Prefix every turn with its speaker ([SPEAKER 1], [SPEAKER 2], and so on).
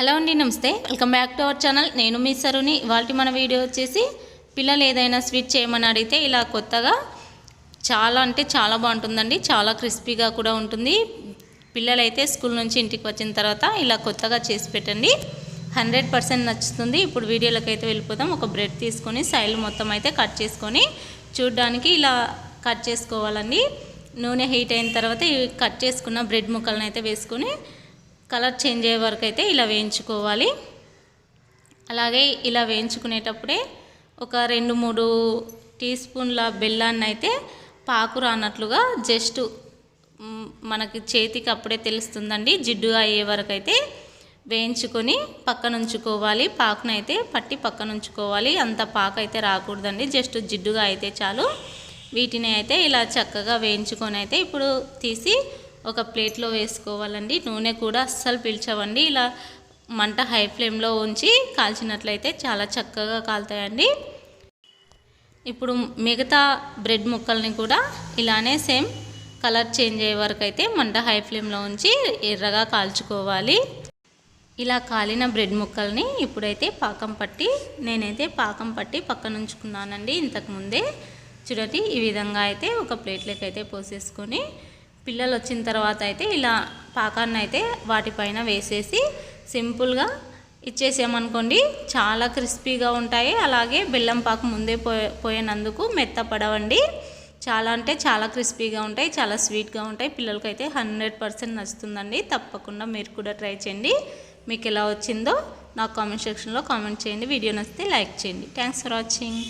[SPEAKER 1] Hello అండి నమస్తే. Welcome back to our channel. నేను మీ సరుని. ఇవాళ మన వీడియో వచ్చేసి పిల్లలు ఏదైనా స్వీట్ చేయమని అడిగితే ఇలా కొత్తగా చాలా అంటే చాలా బాగుంటుందండి. చాలా క్రిస్పీగా కూడా ఉంటుంది. పిల్లలైతే స్కూల్ నుంచి ఇంటికి వచ్చిన తర్వాత ఇలా కొత్తగా చేసి పెట్టండి. హండ్రెడ్ పర్సెంట్ నచ్చుతుంది. ఇప్పుడు వీడియోలోకి అయితే వెళ్ళిపోతాం ఒక బ్రెడ్ తీసుకొని సైడ్ మొత్తం అయితే కట్ చేసుకొని చూడ్డానికి ఇలా కట్ చేసుకోవాలండి. నూనె హీట్ అయిన తర్వాత కట్ చేసుకున్న బ్రెడ్ ముక్కలను అయితే వేసుకొని కలర్ చేంజ్ అయ్యే వరకు అయితే ఇలా వేయించుకోవాలి. అలాగే ఇలా వేయించుకునేటప్పుడే ఒక రెండు మూడు టీ స్పూన్ల బెల్లాన్ని అయితే పాకు రానట్లుగా జస్ట్ మనకి చేతికి అప్పుడే తెలుస్తుందండి. జిడ్డుగా అయ్యే వరకు అయితే వేయించుకొని పక్కన ఉంచుకోవాలి పాకును అయితే పట్టి పక్కన ఉంచుకోవాలి అంత పాకు అయితే రాకూడదండి. జస్ట్ జిడ్డుగా అయితే చాలు. వీటిని అయితే ఇలా చక్కగా వేయించుకొని అయితే ఇప్పుడు తీసి ఒక ప్లేట్లో వేసుకోవాలండి. నూనె కూడా అస్సలు పీల్చవండి. ఇలా మంట హై ఫ్లేమ్లో ఉంచి కాల్చినట్లయితే చాలా చక్కగా కాలుతాయండి. ఇప్పుడు మిగతా బ్రెడ్ ముక్కల్ని కూడా ఇలానే సేమ్ కలర్ చేంజ్ అయ్యే వరకు అయితే మంట హై ఫ్లేమ్లో ఉంచి ఎర్రగా కాల్చుకోవాలి. ఇలా కాలిన బ్రెడ్ ముక్కల్ని ఇప్పుడైతే పాకం పట్టి నేనైతే పాకం పట్టి పక్కన ఉంచుకున్నానండి ఇంతకుముందే. చూడండి ఈ విధంగా అయితే ఒక ప్లేట్లోకి అయితే పోసేసుకొని పిల్లలు వచ్చిన తర్వాత అయితే ఇలా పాకాన్ని అయితే వాటిపైన వేసేసి సింపుల్గా ఇచ్చేసామనుకోండి చాలా క్రిస్పీగా ఉంటాయి. అలాగే బెల్లం పాకు ముందే పో పోయినందుకు మెత్తపడవండి. చాలా అంటే చాలా క్రిస్పీగా ఉంటాయి చాలా స్వీట్గా ఉంటాయి. పిల్లలకైతే హండ్రెడ్ పర్సెంట్ నచ్చుతుందండి. తప్పకుండా మీరు కూడా ట్రై చేయండి. మీకు ఎలా వచ్చిందో నాకు కామెంట్ సెక్షన్లో కామెంట్ చేయండి. వీడియో నచ్చితే లైక్ చేయండి. Thanks for watching.